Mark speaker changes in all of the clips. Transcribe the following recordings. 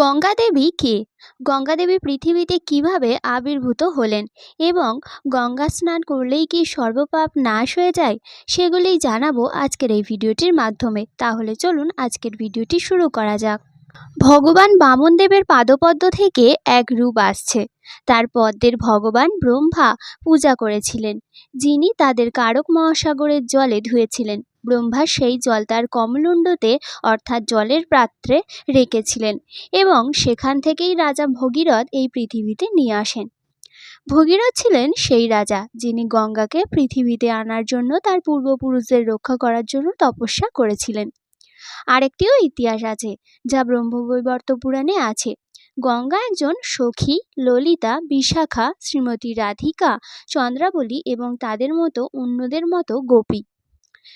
Speaker 1: গঙ্গা দেবী কে? গঙ্গা দেবী পৃথিবীতে কীভাবে আবির্ভূত হলেন এবং গঙ্গা স্নান করলেই কি সর্বপাপ নাশ হয়ে যায়? সেগুলিই জানাব আজকের এই ভিডিওটির মাধ্যমে। তাহলে চলুন আজকের ভিডিওটি শুরু করা যাক। ভগবান বামনদেবের পাদপদ্ম থেকে এক রূপ আসছে। তার পদ্মের ভগবান ব্রহ্মা পূজা করেছিলেন। যিনি তাদের কারক মহাসাগরের জলে ধুয়েছিলেন। ব্রহ্মা সেই জল তার কমলুণ্ডতে, অর্থাৎ জলের পাত্রে, রেখেছিলেন এবং সেখান থেকেই রাজা ভগীরথ এই পৃথিবীতে নিয়ে আসেন। ভগীরথ ছিলেন সেই রাজা যিনি গঙ্গাকে পৃথিবীতে আনার জন্য তার পূর্বপুরুষদের রক্ষা করার জন্য তপস্যা করেছিলেন। আরেকটিও ইতিহাস আছে যা ব্রহ্মবৈবর্ত পুরাণে আছে। গঙ্গা একজন সখী, ললিতা, বিশাখা, শ্রীমতী রাধিকা, চন্দ্রাবলী এবং তাদের মতো অন্যদের মতো গোপী।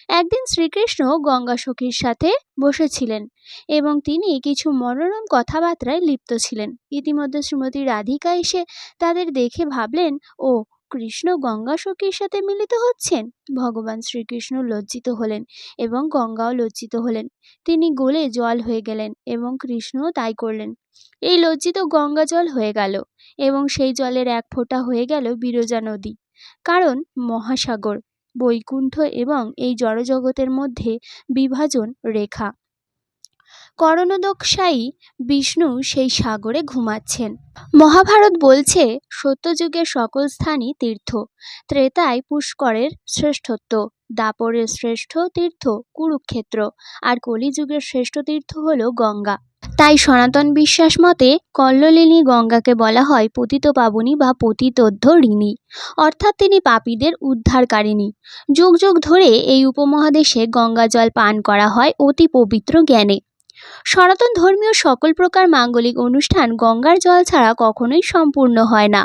Speaker 1: একদিন শ্রীকৃষ্ণ গঙ্গা সখীর সাথে বসেছিলেন এবং তিনি কিছু মনোরম কথাবার্তায় লিপ্ত ছিলেন। ইতিমধ্যে শ্রীমতী রাধিকা এসে তাদের দেখে ভাবলেন, ও, কৃষ্ণ গঙ্গা সখীর সাথে মিলিত হচ্ছেন? ভগবান শ্রীকৃষ্ণ লজ্জিত হলেন এবং গঙ্গাও লজ্জিত হলেন। তিনি গলে জল হয়ে গেলেন এবং কৃষ্ণও তাই করলেন। এই লজ্জিত গঙ্গা জল হয়ে গেল এবং সেই জলের এক ফোঁটা হয়ে গেল বিরজা নদী। কারণ মহাসাগর বৈকুণ্ঠ এবং এই জড়জগতের মধ্যে বিভাজন রেখা। করণোদকশায়ী বিষ্ণু সেই সাগরে ঘুমাচ্ছেন। মহাভারত বলছে, সত্যযুগের সকল স্থানই তীর্থ ত্রেতায় পুষ্করের শ্রেষ্ঠত্ব, দাপরের শ্রেষ্ঠ তীর্থ কুরুক্ষেত্র, আর কলিযুগের শ্রেষ্ঠ তীর্থ হল গঙ্গা। তাই সনাতন বিশ্বাস মতে কল্লোলিনী গঙ্গাকে বলা হয় পতিত পাবনী বা পতিতোদ্ধ ঋণী। অর্থাৎ তিনি পাপীদের উদ্ধারকারিণী। যুগ যুগ ধরে এই উপমহাদেশে গঙ্গা জল পান করা হয় অতি পবিত্র জ্ঞানে। সনাতন ধর্মীয় সকল প্রকার মাঙ্গলিক অনুষ্ঠান গঙ্গার জল ছাড়া কখনোই সম্পূর্ণ হয় না।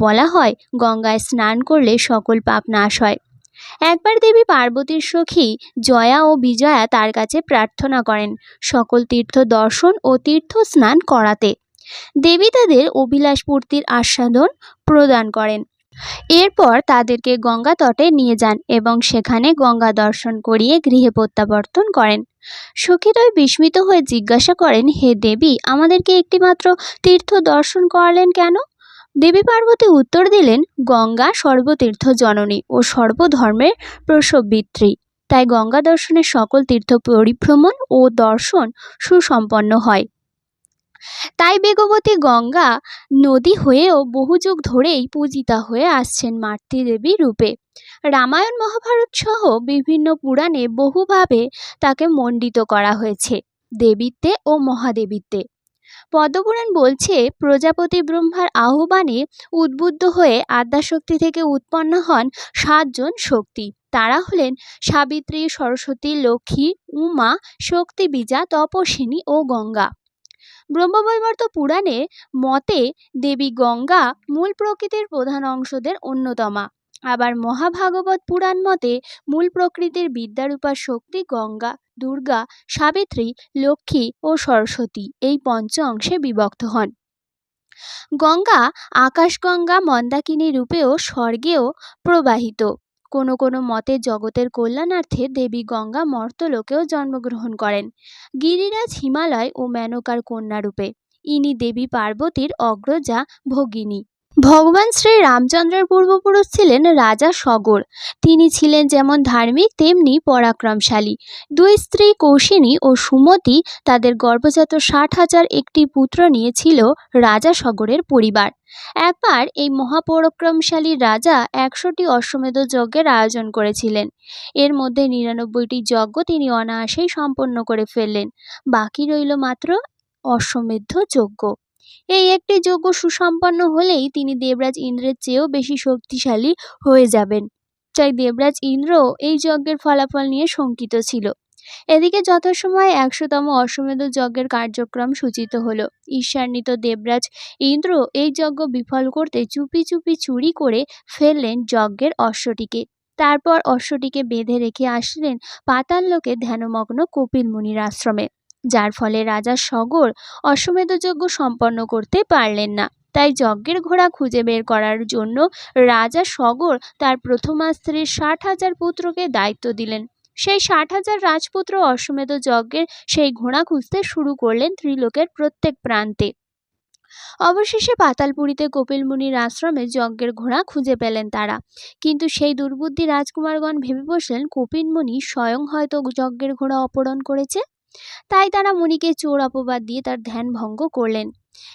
Speaker 1: বলা হয়, গঙ্গায় স্নান করলে সকল পাপ নাশ হয়। একবার দেবী পার্বতীর সখী জয়া ও বিজয়া তার কাছে প্রার্থনা করেন সকল তীর্থ দর্শন ও তীর্থ স্নান করাতে। দেবী তাদের অভিলাষ পূর্তির আস্বাদন প্রদান করেন। এরপর তাদেরকে গঙ্গা তটে নিয়ে যান এবং সেখানে গঙ্গা দর্শন করিয়ে গৃহে প্রত্যাবর্তন করেন। সখীদ্বয় বিস্মিত হয়ে জিজ্ঞাসা করেন, হে দেবী, আমাদেরকে একটিমাত্র তীর্থ দর্শন করালেন কেন? দেবী পার্বতী উত্তর দিলেন, গঙ্গা সর্বতীর্থ জননী ও সর্বধর্মের প্রসববিত্রী। তাই গঙ্গা দর্শনের সকল তীর্থ পরিভ্রমণ ও দর্শন সুসম্পন্ন হয়। তাই বেগবতী গঙ্গা নদী হয়েও বহু যুগ ধরেই পূজিতা হয়ে আসছেন মাতৃদেবী রূপে। রামায়ণ মহাভারত সহ বিভিন্ন পুরাণে বহুভাবে তাকে মণ্ডিত করা হয়েছে দেবীত্বে ও মহাদেবীত্বে। পদ্মপুরাণ বলছে, প্রজাপতি ব্রহ্মার আহ্বানে উদ্বুদ্ধ হয়ে আদ্যাশক্তি থেকে উৎপন্ন হন সাতজন শক্তি। তারা হলেন সাবিত্রী, সরস্বতী, লক্ষ্মী, উমা শক্তি বীজা তপস্বিনী ও গঙ্গা। ব্রহ্মবৈবর্ত পুরাণে মতে দেবী গঙ্গা মূল প্রকৃতির প্রধান অংশদের অন্যতমা। আবার মহাভাগবত পুরাণ মতে মূল প্রকৃতির বিদ্যারূপা শক্তি গঙ্গা, দুর্গা, সাবিত্রী, লক্ষ্মী ও সরস্বতী এই পঞ্চ অংশে বিভক্ত হন। গঙ্গা আকাশগঙ্গা মন্দাকিনী রূপেও স্বর্গেও প্রবাহিত। কোনো কোনো মতে জগতের কল্যাণার্থে দেবী গঙ্গা মর্তলোকেও জন্মগ্রহণ করেন। গিরিরাজ হিমালয় ও মেনকার কন্যারূপে ইনি দেবী পার্বতীর অগ্রজা ভগিনী। ভগবান শ্রী রামচন্দ্রের পূর্বপুরুষ ছিলেন রাজা সগর। তিনি ছিলেন যেমন ধার্মিক, তেমনি পরাক্রমশালী। দুই স্ত্রী কৌশিনী ও সুমতি তাদের গর্ভজাত ষাট হাজার একটি পুত্র নিয়েছিল রাজা সগরের পরিবার। একবার এই মহাপরাক্রমশালী রাজা একশোটি অশ্বমেধ যজ্ঞের আয়োজন করেছিলেন। এর মধ্যে নিরানব্বইটি যজ্ঞ তিনি অনায়াসেই সম্পন্ন করে ফেললেন। বাকি রইল মাত্র অশ্বমেধ যজ্ঞ। এই একটি যজ্ঞ সুসম্পন্ন হলেই তিনি দেবরাজ ইন্দ্রের চেয়েও বেশি শক্তিশালী হয়ে যাবেন। তাই দেবরাজ ইন্দ্র এই যজ্ঞের ফলাফল নিয়ে শঙ্কিত ছিল। এদিকে যথাসময়ে একশোতম অশ্বমেধ যজ্ঞের কার্যক্রম সূচিত হলো। ঈর্ষান্বিত দেবরাজ ইন্দ্র এই যজ্ঞ বিফল করতে চুপি চুপি চুরি করে ফেললেন যজ্ঞের অশ্বটিকে। তারপর অশ্বটিকে বেঁধে রেখে আসলেন পাতাল লোকে ধ্যানমগ্ন কপিল মুনির আশ্রমে। যার ফলে রাজা সগর অশ্বমেধ যজ্ঞ সম্পন্ন করতে পারলেন না। তাই যজ্ঞের ঘোড়া খুঁজে বের করার জন্য রাজা সগর তার প্রথমা স্ত্রীর ষাট হাজার পুত্রকে দায়িত্ব দিলেন। সেই ষাট হাজার রাজপুত্র অশ্বমেধ যজ্ঞের সেই ঘোড়া খুঁজতে শুরু করলেন ত্রিলোকের প্রত্যেক প্রান্তে। অবশেষে পাতালপুরীতে কপিল মুনির আশ্রমে যজ্ঞের ঘোড়া খুঁজে পেলেন তারা। কিন্তু সেই দুর্বুদ্ধি রাজকুমারগণ ভেবে বসলেন কপিল মুনি স্বয়ং হয়তো যজ্ঞের ঘোড়া অপহরণ করেছে? তাই তারা মুনিকে চোর অপবাদ দিয়ে তার ধ্যান ভঙ্গ করলেন।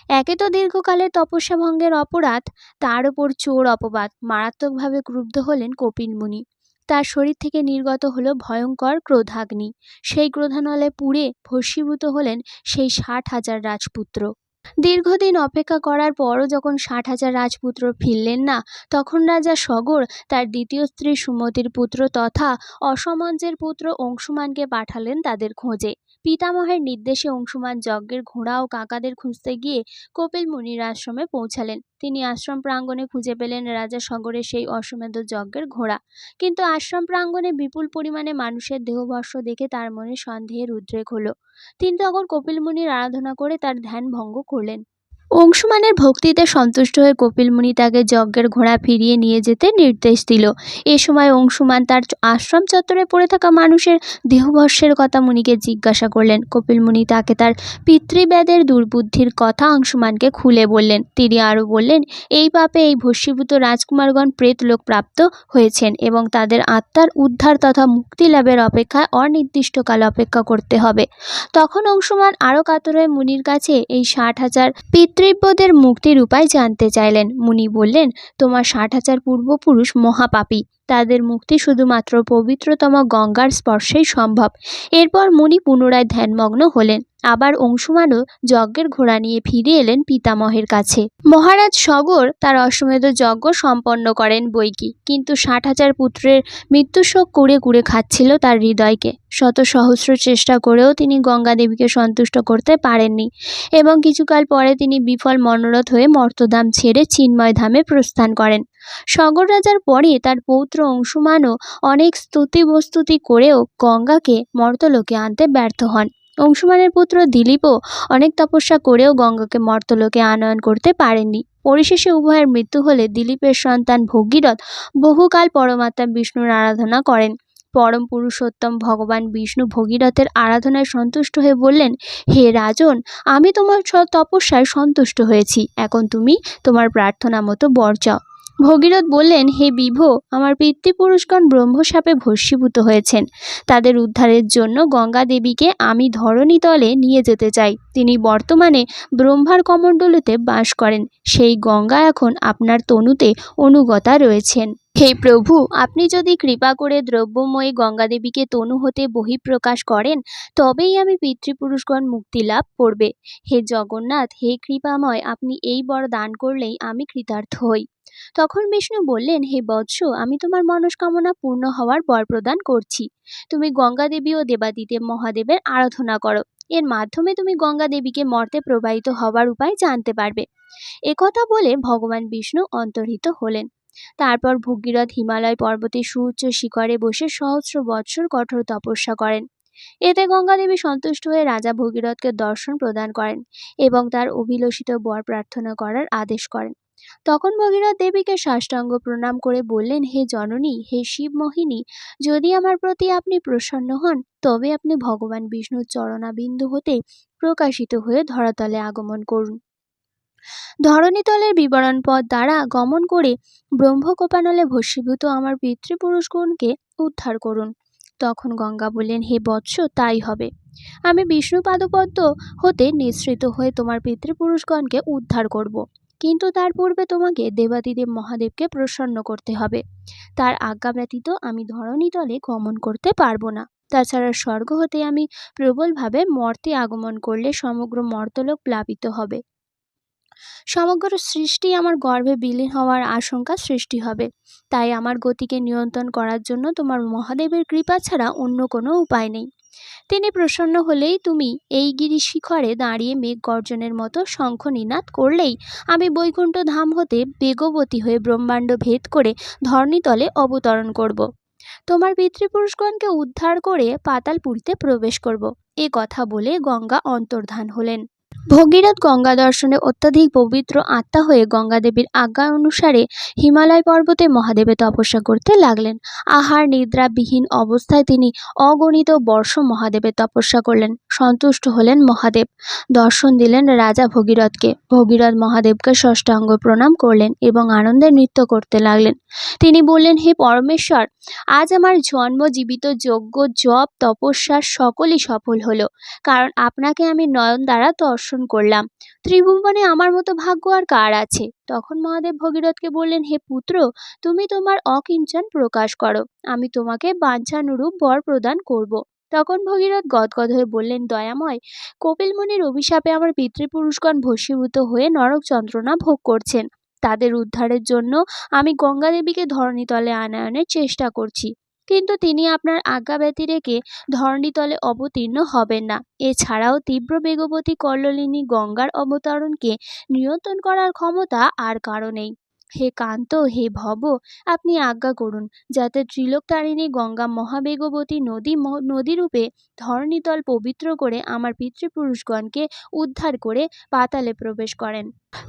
Speaker 1: একে তো দীর্ঘকালের তপস্যা ভঙ্গের অপরাধ, তার ওপর চোর অপবাদ। মারাত্মকভাবে ক্রুব্ধ হলেন কপিল মুনি। তার শরীর থেকে নির্গত হলো ভয়ঙ্কর ক্রোধাগ্নি। সেই ক্রোধানলে পুড়ে ভস্মীভূত হলেন সেই ষাট হাজার রাজপুত্র। দীর্ঘদিন অপেক্ষা করার পরও যখন ষাট হাজার রাজপুত্র ফিরলেন না, তখন রাজা সগর তার দ্বিতীয় স্ত্রী সুমতির পুত্র তথা অসমঞ্জের পুত্র অংশুমানকে পাঠালেন তাদের খোঁজে। পিতামহের নির্দেশে অংশুমান যজ্ঞের ঘোড়া ও কাকাদের খুঁজতে গিয়ে কপিল মুনির আশ্রমে পৌঁছালেন। তিনি আশ্রম প্রাঙ্গণে খুঁজে পেলেন রাজা সগরের সেই অশ্বমেধ যজ্ঞের ঘোড়া। কিন্তু আশ্রম প্রাঙ্গণে বিপুল পরিমাণে মানুষের দেহবর্ষ দেখে তার মনে সন্দেহের উদ্রেক হলো। তিনি তখন কপিল মুনির আরাধনা করে তার ধ্যান ভঙ্গ করলেন। অংশুমানের ভক্তিতে সন্তুষ্ট হয়ে কপিল মুনি তাকে যজ্ঞের ঘোড়া ফিরিয়ে নিয়ে যেতে নির্দেশ দিল। এ সময় অংশুমান তার আশ্রম চত্বরে পড়ে থাকা মানুষের দেহবর্ষের কথা মুনিকে জিজ্ঞাসা করলেন। কপিল মুনি তাকে তার পিতৃব্যাদের দুর্বুদ্ধির কথা অংশুমানকে খুলে বললেন। তিনি আরও বললেন, এই পাপে এই ভস্মীভূত রাজকুমারগণ প্রেতলোক প্রাপ্ত হয়েছেন এবং তাদের আত্মার উদ্ধার তথা মুক্তি লাভের অপেক্ষায় অনির্দিষ্টকাল অপেক্ষা করতে হবে। তখন অংশুমান আরও কাতর হয়ে মুনির কাছে এই ষাট হাজার পিতৃব্যদের মুক্তির উপায় জানতে চাইলেন। মুনি বললেন তোমার ষাট হাজার পূর্বপুরুষ মহাপাপী। তাদের মুক্তি শুধুমাত্র পবিত্রতম গঙ্গার স্পর্শেই সম্ভব। এরপর মুনি পুনরায় ধ্যানমগ্ন হলেন। আবার অংশুমানও যজ্ঞের ঘোড়া নিয়ে ফিরে এলেন পিতামহের কাছে। মহারাজ সগর তার অশ্বমেধ যজ্ঞ সম্পন্ন করেন বৈকি, কিন্তু ষাট হাজার পুত্রের মৃত্যুশোক কুড়ে কুড়ে খাচ্ছিল তার হৃদয়কে। শত সহস্র চেষ্টা করেও তিনি গঙ্গা দেবীকে সন্তুষ্ট করতে পারেননি এবং কিছুকাল পরে তিনি বিফল মনোরথ হয়ে মর্তধাম ছেড়ে চিন্ময় ধামে প্রস্থান করেন। সগর রাজার পরে তার পৌত্র অংশুমানও অনেক স্তুতি বস্তুতি করেও গঙ্গাকে মর্তলোকে আনতে ব্যর্থ হন। অংশুমানের পুত্র দিলীপও অনেক তপস্যা করেও গঙ্গাকে মর্তলোকে আনয়ন করতে পারেননি। পরিশেষে উভয়ের মৃত্যু হলে দিলীপের সন্তান ভগীরথ বহুকাল পরমাত্মা বিষ্ণুর আরাধনা করেন। পরম পুরুষোত্তম ভগবান বিষ্ণু ভগীরথের আরাধনায় সন্তুষ্ট হয়ে বললেন, হে রাজন, আমি তোমার তপস্যায় সন্তুষ্ট হয়েছি। এখন তুমি তোমার প্রার্থনা মতো বর চাও। ভগীরথ বললেন, হে বিভো, আমার পিতৃপুরুষগণ ব্রহ্মসাপে ভস্মীভূত হয়েছেন। তাদের উদ্ধারের জন্য গঙ্গা দেবীকে আমি ধরণী তলে নিয়ে যেতে চাই। তিনি বর্তমানে ব্রহ্মার কমণ্ডলতে বাস করেন। সেই গঙ্গা এখন আপনার তনুতে অনুগতা রয়েছেন। হে প্রভু, আপনি যদি কৃপা করে দ্রব্যময়ী গঙ্গাদেবীকে তনু হতে বহিঃপ্রকাশ করেন, তবেই আমি পিতৃপুরুষগণ মুক্তি লাভ করবে। হে জগন্নাথ, হে কৃপাময়, আপনি এই বর দান করলেই আমি কৃতার্থ হই। তখন বিষ্ণু বললেন, হে বৎস, আমি তোমার মনস্কামনা পূর্ণ হওয়ার বর প্রদান করছি। তুমি গঙ্গা দেবী ও দেবাদিদেব মহাদেবের আরাধনা করো। এর মাধ্যমে তুমি গঙ্গা দেবীকে মর্তে প্রবাহিত হবার উপায় জানতে পারবে। একথা বলে ভগবান বিষ্ণু অন্তর্হিত হলেন। তারপর ভগীরথ হিমালয় পর্বতের সুউচ্চ শিখরে বসে সহস্র বৎসর কঠোর তপস্যা করেন। এতে গঙ্গা দেবী সন্তুষ্ট হয়ে রাজা ভগীরথকে দর্শন প্রদান করেন এবং তার অভিলষিত বর প্রার্থনা করার আদেশ করেন। তখন ভগীরথ দেবীকে সাষ্টাঙ্গ প্রণাম করে বললেন, হে জননী, হে শিব মোহিনী, যদি আমার প্রতি আপনি প্রসন্ন হন, তবে আপনি ভগবান বিষ্ণুর চরণাবিন্দু হতে প্রকাশিত হয়ে ধরাতলে আগমন করুন। ধরণীতলের বিবরণ পথ দ্বারা গমন করে ব্রহ্মকোপানলে ভস্মীভূত আমার পিতৃপুরুষগণকে উদ্ধার করুন। তখন গঙ্গা বললেন, হে বৎস, তাই হবে। আমি বিষ্ণু পাদপদ্ম হতে নিঃসৃত হয়ে তোমার পিতৃপুরুষগণকে উদ্ধার করব। কিন্তু তার পূর্বে তোমাকে দেবাদিদেব মহাদেবকে প্রসন্ন করতে হবে। তার আজ্ঞা ব্যতীত আমি ধরণীতলে গমন করতে পারব না। তাছাড়া স্বর্গ হতে আমি প্রবলভাবে মর্তে আগমন করলে সমগ্র মর্তলোক প্লাবিত হবে। সমগ্র সৃষ্টি আমার গর্ভে বিলীন হওয়ার আশঙ্কা সৃষ্টি হবে তাই আমার গতিকে নিয়ন্ত্রণ করার জন্য তোমার মহাদেবের কৃপা ছাড়া অন্য কোনো উপায় নেই তিনি প্রসন্ন হলেই তুমি এই গিরি শিখরে দাঁড়িয়ে মেঘ গর্জনের মতো শঙ্খ নিনাদ করলেই আমি বৈকুণ্ঠ ধাম হতে বেগবতী হয়ে ব্রহ্মাণ্ড ভেদ করে ধরণীতলে অবতরণ করব। তোমার পিতৃপুরুষগণকে উদ্ধার করে পাতালপুরীতে প্রবেশ করব। এ কথা বলে গঙ্গা অন্তর্ধান হলেন ভগীরথ গঙ্গা দর্শনে অত্যাধিক পবিত্র আত্মা হয়ে গঙ্গাদেবীর আজ্ঞা অনুসারে হিমালয় পর্বতে মহাদেবে তপস্যা করতে লাগলেন। আহার নিদ্রাবিহীন অবস্থায় তিনি অগণিত বর্ষ মহাদেবের তপস্যা করলেন। সন্তুষ্ট হলেন মহাদেব। দর্শন দিলেন রাজা ভগীরথকে। ভগীরথ মহাদেবকে ষষ্ঠাঙ্গ প্রণাম করলেন এবং আনন্দে নৃত্য করতে লাগলেন। তিনি বললেন, হে পরমেশ্বর, আজ আমার জন্ম জীবিত যজ্ঞ, জপ তপস্যা সকলই সফল হলো, কারণ আপনাকে আমি নয়ন দ্বারা দর্শন করলাম। ত্রিভুবনে আমার মতো ভাগ্য আর কার আছে? তখন মহাদেব ভগীরথকে বললেন, হে পুত্র, তুমি তোমার অকিঞ্চন প্রকাশ করো। আমি তোমাকে বাঞ্ছানুরূপ বর প্রদান করব। তখন ভগীরথ গদগদ হয়ে বললেন, দয়াময় কপিল মুনির অভিশাপে আমার পিতৃপুরুষগণ ভস্মীভূত হয়ে নরক যন্ত্রণা ভোগ করছেন। তাদের উদ্ধারের জন্য আমি গঙ্গা দেবীকে ধরণীতলে আনায়নের চেষ্টা করছি। কিন্তু তিনি আপনার আজ্ঞা ব্যতি রেখে ধরণীতলে অবতীর্ণ হবেন না। এছাড়াও তীব্র বেগবতী কল্লোলিনী গঙ্গার অবতরণকে নিয়ন্ত্রণ করার ক্ষমতা আর কারও নেই। হে কান্ত, হে ভব, আপনি আজ্ঞা করুন, যাতে ত্রিলোকতারিণী গঙ্গা মহাবেগবতী নদী নদীরূপে ধরণীতল পবিত্র করে আমার পিতৃপুরুষগণকে উদ্ধার করে পাতালে প্রবেশ করেন।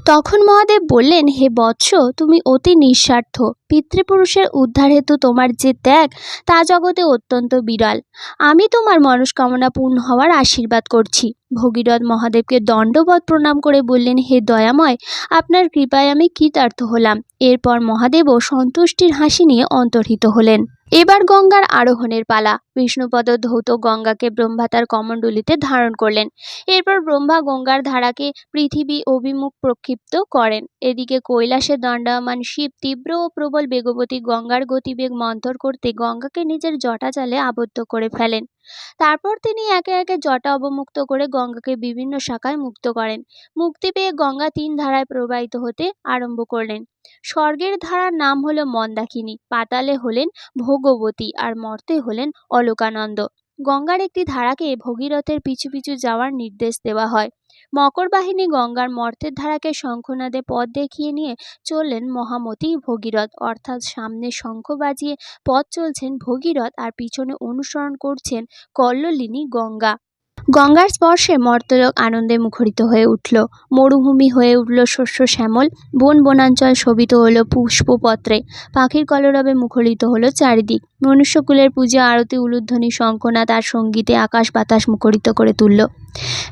Speaker 1: তখন মহাদেব বললেন, হে বৎস, তুমি অতি নিঃস্বার্থ। পিতৃপুরুষের উদ্ধার হেতু তোমার যে ত্যাগ, তা জগতে অত্যন্ত বিরল। আমি তোমার মনস্কামনা পূর্ণ হওয়ার আশীর্বাদ করছি। ভগীরথ মহাদেবকে দণ্ডবত প্রণাম করে বললেন, হে দয়াময়, আপনার কৃপায় আমি কৃতার্থ হলাম। এরপর মহাদেবও সন্তুষ্টির হাসি নিয়ে অন্তর্হিত হলেন। এবার গঙ্গার আরোহণের পালা। বিষ্ণুপদ ধৌত গঙ্গাকে ব্রহ্মা তার কমণ্ডলিতে ধারণ করলেন। এরপর ব্রহ্মা গঙ্গার ধারাকে পৃথিবী অভিমুখ প্রক্ষিপ্ত করেন। এদিকে কৈলাসে দণ্ডায়মান শিব তীব্র ও প্রবল বেগবতী গঙ্গার গতিবেগ মন্থর করতে গঙ্গাকে নিজের জটাজালে আবদ্ধ করে ফেলেন। তারপর তিনি একে একে জটা অবমুক্ত করে গঙ্গাকে বিভিন্ন শাখায় মুক্ত করেন। মুক্তি পেয়ে গঙ্গা তিন ধারায় প্রবাহিত হতে আরম্ভ করলেন। স্বর্গের ধারার নাম হলো মন্দাকিনী। পাতালে হলেন ভোগবতী আর মর্তে হলেন অলোকানন্দ গঙ্গার একটি ধারাকে ভগীরথের পিছু পিছু যাওয়ার নির্দেশ দেওয়া হয়। মকর বাহিনী গঙ্গার মর্তের ধারাকে শঙ্খনাদে পথ দেখিয়ে নিয়ে চললেন মহামতি ভগীরথ। অর্থাৎ সামনে শঙ্খ বাজিয়ে পথ চলছেন ভগীরথ আর পিছনে অনুসরণ করছেন কল্লোলিনী গঙ্গা। গঙ্গার স্পর্শে মর্তলোক আনন্দে মুখরিত হয়ে উঠল। মরুভূমি হয়ে উঠল শস্য শ্যামল, বন বনাঞ্চল শোভিত হলো পুষ্পপত্রে। পাখির কলরবে মুখরিত হলো চারিদিক। মনুষ্যকুলের পূজা, আরতি, উলুধ্বনি শঙ্খনাথ তার সঙ্গীতে আকাশ বাতাস মুখরিত করে তুলল।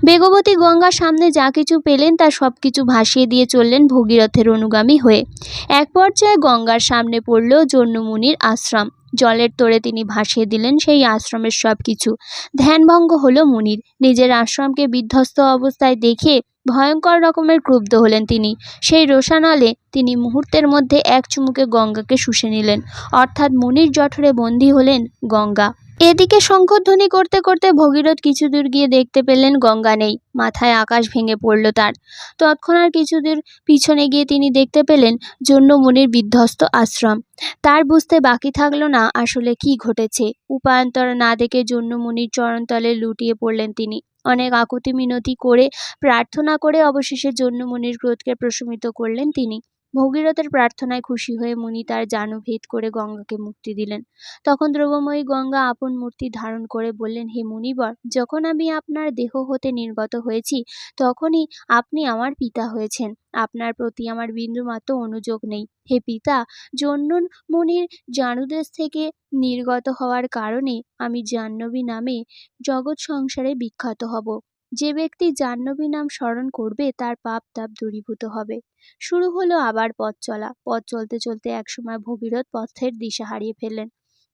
Speaker 1: বেগবতী গঙ্গার সামনে যা কিছু পেলেন তা সব কিছু ভাসিয়ে দিয়ে চললেন ভগীরথের অনুগামী হয়ে। এক পর্যায়ে গঙ্গার সামনে পড়ল জন্যমুনির আশ্রম। জলের তোরে তিনি ভাসিয়ে দিলেন সেই আশ্রমের সব কিছু ধ্যানভঙ্গ হল মুনির। নিজের আশ্রমকে বিধ্বস্ত অবস্থায় দেখে ভয়ঙ্কর রকমের ক্রুব্ধ হলেন তিনি। সেই রোষানলে তিনি মুহূর্তের মধ্যে এক চুমুকে গঙ্গাকে শুষে নিলেন। অর্থাৎ মুনির জঠরে বন্দী হলেন গঙ্গা। এদিকে শঙ্খধ্বনি করতে করতে ভগীরথ কিছু দূর গিয়ে দেখতে পেলেন গঙ্গা নেই। মাথায় আকাশ ভেঙে পড়ল তার। তৎক্ষণাৎ কিছু দূর পিছনে গিয়ে তিনি দেখতে পেলেন জন্য বিধ্বস্ত আশ্রম। তার বুঝতে বাকি থাকল না আসলে কি ঘটেছে। উপায়ন্তর না দেখে জন্য চরণতলে লুটিয়ে পড়লেন তিনি। অনেক আকুতি মিনতি করে প্রার্থনা করে অবশেষে জন্য মুনির ক্রোধকে প্রশমিত করলেন তিনি। ভগীরথের প্রার্থনায় খুশি হয়ে মুনি তার জানু ভেদ করে গঙ্গাকে মুক্তি দিলেন। তখন দ্রব্যময়ী গঙ্গা আপন মূর্তি ধারণ করে বললেন, হে মুনিবর, যখন আমি আপনার দেহ হতে নির্গত হয়েছি, তখনই আপনি আমার পিতা হয়েছেন। আপনার প্রতি আমার বিন্দুমাত্র অনুযোগ নেই। হে পিতা, জন্নুন মুনির জানুদেশ থেকে নির্গত হওয়ার কারণে আমি জাহ্নবী নামে জগৎ সংসারে বিখ্যাত হব। যে ব্যক্তি জাহ্নবী নাম স্মরণ করবে, তার পাপ তাপ দূরীভূত হবে। শুরু হলো আবার পথ চলা। পথ চলতে চলতে একসময় ভগীরথ পথের দিশা হারিয়ে ফেললেন।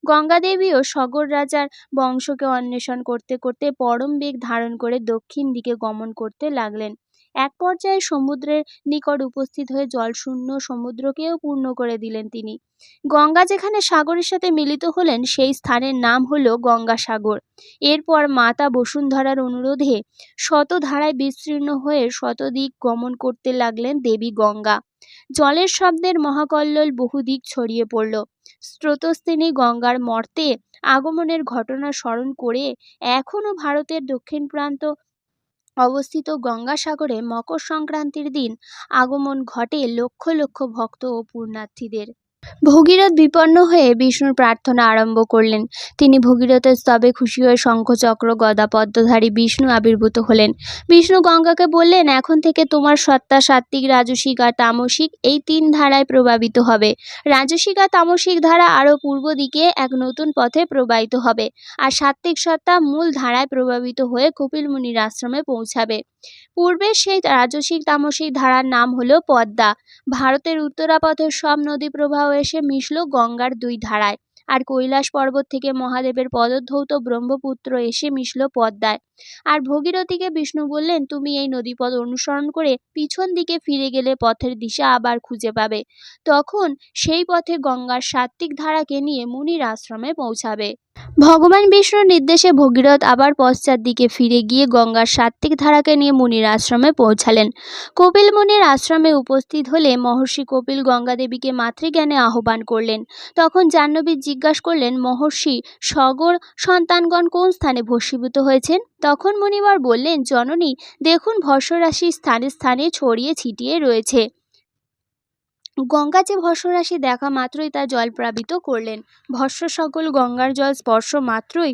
Speaker 1: গঙ্গা ও সগর রাজার বংশকে অন্বেষণ করতে করতে পরম বেগ ধারণ করে দক্ষিণ দিকে গমন করতে লাগলেন। এক পর্যায়ে সমুদ্রের নিকট উপস্থিত হয়ে জলশূন্য সমুদ্রকেও পূর্ণ করে দিলেন তিনি। গঙ্গা যেখানে সাগরের সাথে মিলিত হলেন, সেই স্থানের নাম হলো গঙ্গাসাগর। এরপর মাতা বসুন্ধরার অনুরোধে শত ধারায় বিস্তীর্ণ হয়ে শতদিক গমন করতে লাগলেন দেবী গঙ্গা। জলের শব্দের মহাকল্লোল বহুদিক ছড়িয়ে পড়ল। স্রোতস্বিনী গঙ্গার মর্তে আগমনের ঘটনা স্মরণ করে এখনও ভারতের দক্ষিণ প্রান্ত অবস্থিত গঙ্গাসাগরে মকর সংক্রান্তির দিন আগমন ঘটে লক্ষ লক্ষ ভক্ত ও পুণ্যার্থীদের। ভগীরথ বিপন্ন হয়ে বিষ্ণুর প্রার্থনা আরম্ভ করলেন। তিনি ভগীরথের স্তবে খুশি হয়ে শঙ্খচক্র, গদা পদ্মধারী বিষ্ণু আবির্ভূত হলেন। বিষ্ণু গঙ্গাকে বললেন, এখন থেকে তোমার সত্তা সাত্ত্বিক, রাজসিক আর তামসিক এই তিন ধারায় প্রভাবিত হবে। রাজসিক আর তামসিক ধারা আরও পূর্ব দিকে এক নতুন পথে প্রবাহিত হবে। আর সাত্ত্বিক সত্তা মূল ধারায় প্রভাবিত হয়ে কপিল মুনির আশ্রমে পৌঁছাবে। পূর্বে সেই রাজসিক তামসিক ধারার নাম হলো পদ্মা। ভারতের উত্তরাপথের সব নদী প্রবাহ এসে মিশল গঙ্গার দুই ধারায়। আর কৈলাস পর্বত থেকে মহাদেবের পদধৌত ব্রহ্মপুত্র এসে মিশল পদ্মায়। আর ভগীরথীকে বিষ্ণু বললেন, তুমি এই নদীপথ অনুসরণ করে পিছন দিকে ফিরে গেলে পথের দিশা আবার খুঁজে পাবে। তখন সেই পথে গঙ্গার সাত্ত্বিক ধারাকে নিয়ে মুনির আশ্রমে পৌঁছাবে। ভগবান বিষ্ণুর নির্দেশে ভগীরথ আবার পশ্চাৎ দিকে ফিরে গিয়ে গঙ্গার সাত্ত্বিক ধারাকে নিয়ে মুনির আশ্রমে পৌঁছালেন। কপিল মুনির আশ্রমে উপস্থিত হলে মহর্ষি কপিল গঙ্গা দেবীকে মাতৃজ্ঞানে আহ্বান করলেন। তখন জাহ্নবী জিজ্ঞাসা করলেন, মহর্ষি, সগর সন্তানগণ কোন স্থানে ভস্মীভূত হয়েছেন? তখন মুনিবার বললেন, জননী, দেখুন ভস্মরাশি স্থানে স্থানে ছড়িয়ে ছিটিয়ে রয়েছে। গঙ্গা যে ভস্মরাশি দেখা মাত্রই তা জল প্লাবিত করলেন। ভস্ম সকল গঙ্গার জল স্পর্শ মাত্রই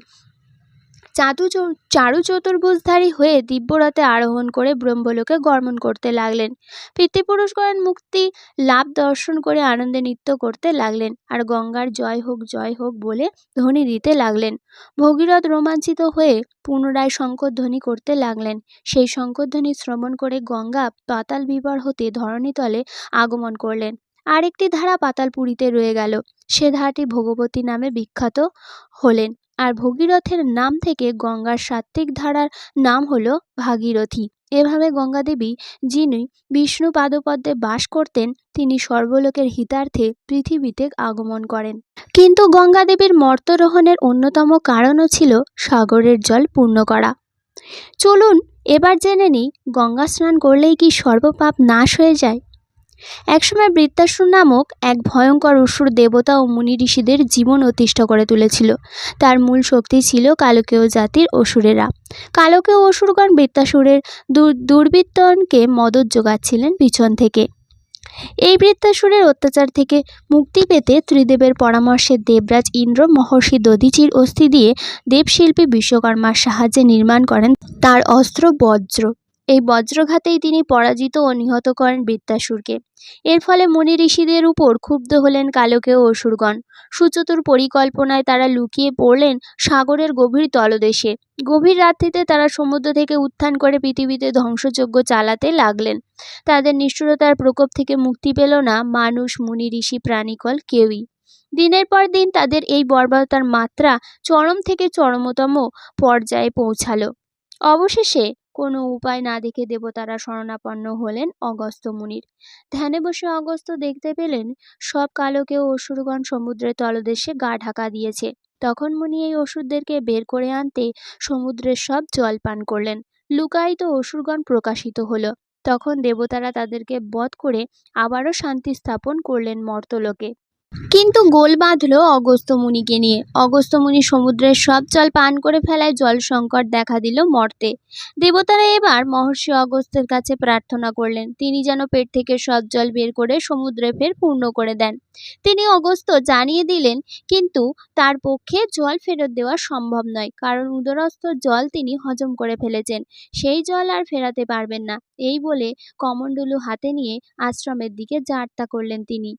Speaker 1: চাতু চৌ- চারু চতুর্ভুজধারী হয়ে দিব্যরথে আরোহণ করে ব্রহ্মলোকে গমন করতে লাগলেন। পিতৃপুরুষগণ মুক্তি, লাভ দর্শন করে আনন্দে নৃত্য করতে লাগলেন আর গঙ্গার জয় হোক জয় হোক বলে ধ্বনি দিতে লাগলেন। ভগীরথ রোমাঞ্চিত হয়ে পুনরায় শঙ্করধ্বনি করতে লাগলেন। সেই শঙ্করধ্বনি শ্রবণ করে গঙ্গা পাতাল বিবর হতে ধরণীতলে আগমন করলেন। আরেকটি ধারা পাতালপুরীতে রয়ে গেল। সে ধারাটি ভগবতী নামে বিখ্যাত হলেন। আর ভগীরথের নাম থেকে গঙ্গার সাত্ত্বিক ধারার নাম হলো ভাগীরথী। এভাবে গঙ্গাদেবী, যিনি বিষ্ণু পাদপদ্মে বাস করতেন, তিনি সর্বলোকের হিতার্থে পৃথিবীতে আগমন করেন। কিন্তু গঙ্গাদেবীর মর্তরোহণের অন্যতম কারণও ছিল সাগরের জল পূর্ণ করা। চলুন, এবার জেনে নিই গঙ্গা স্নান করলেই কি সর্বপাপ নাশ হয়ে যায়? একসময় বৃত্তাসুর নামক এক ভয়ঙ্কর অসুর দেবতা ও মুনি ঋষিদের জীবন অতিষ্ঠ করে তুলেছিল। তার মূল শক্তি ছিল কালকেয় জাতির অসুরেরা। কালকেয় অসুরগণ বৃত্তাসুরের দুর- দুর্বৃত্তনকে মদত যোগাচ্ছিলেন পিছন থেকে। এই বৃত্তাসুরের অত্যাচার থেকে মুক্তি পেতে ত্রিদেবের পরামর্শে দেবরাজ ইন্দ্র মহর্ষি দধিচির অস্থি দিয়ে দেবশিল্পী বিশ্বকর্মার সাহায্যে নির্মাণ করেন তার অস্ত্র বজ্র। এই বজ্রঘাতেই তিনি পরাজিত ও নিহত করেন বৃত্তাসুরকে এর ফলে মুনি ঋষিদের উপর ক্ষুব্ধ হলেন কালকেয় অসুরগণ। সুচতুর পরিকল্পনায় তারা লুকিয়ে পড়লেন সাগরের গভীর তলদেশে। গভীর রাত্রিতে তারা সমুদ্র থেকে উত্থান করে পৃথিবীতে ধ্বংসযজ্ঞ চালাতে লাগলেন। তাদের নিষ্ঠুরতার প্রকোপ থেকে মুক্তি পেল না মানুষ, মুনি ঋষি, প্রাণীকল কেউই। দিনের পর দিন তাদের এই বর্বরতার মাত্রা চরম থেকে চরমতম পর্যায়ে পৌঁছালো। অবশেষে কোনো উপায় না দেখে দেবতারা শরণাপন্ন হলেন অগস্ত্য মুনির। ধ্যানে বসে অগস্ত্য দেখতে পেলেন, সব কালকেও অসুরগণ সমুদ্রের তলদেশে গা ঢাকা দিয়েছে। তখন মুনি এই অসুরদেরকে বের করে আনতে সমুদ্রের সব জল পান করলেন। লুকায়িত অসুরগণ প্রকাশিত হলো। তখন দেবতারা তাদেরকে বধ করে আবারও শান্তি স্থাপন করলেন মর্তলোকে। কিন্তু গোল বাঁধলো অগস্ত্য মুনিকে নিয়ে। অগস্ত্য মুনি সমুদ্রের সব জল পান করে ফেলায় জল সংকট দেখা দিল মর্তে। দেবতারা এবার মহর্ষি অগস্ত্যের কাছে প্রার্থনা করলেন, তিনি যেন পেট থেকে সব জল বের করে সমুদ্রে ফের পূর্ণ করে দেন। তিনি অগস্ত্য জানিয়ে দিলেন, কিন্তু তার পক্ষে জল ফেরত দেওয়া সম্ভব নয়, কারণ উদরস্থ জল তিনি হজম করে ফেলেছেন। সেই জল আর ফেরাতে পারবেন না, এই বলে কমণ্ডলু হাতে নিয়ে আশ্রমের দিকে যাত্রা করলেন তিনি।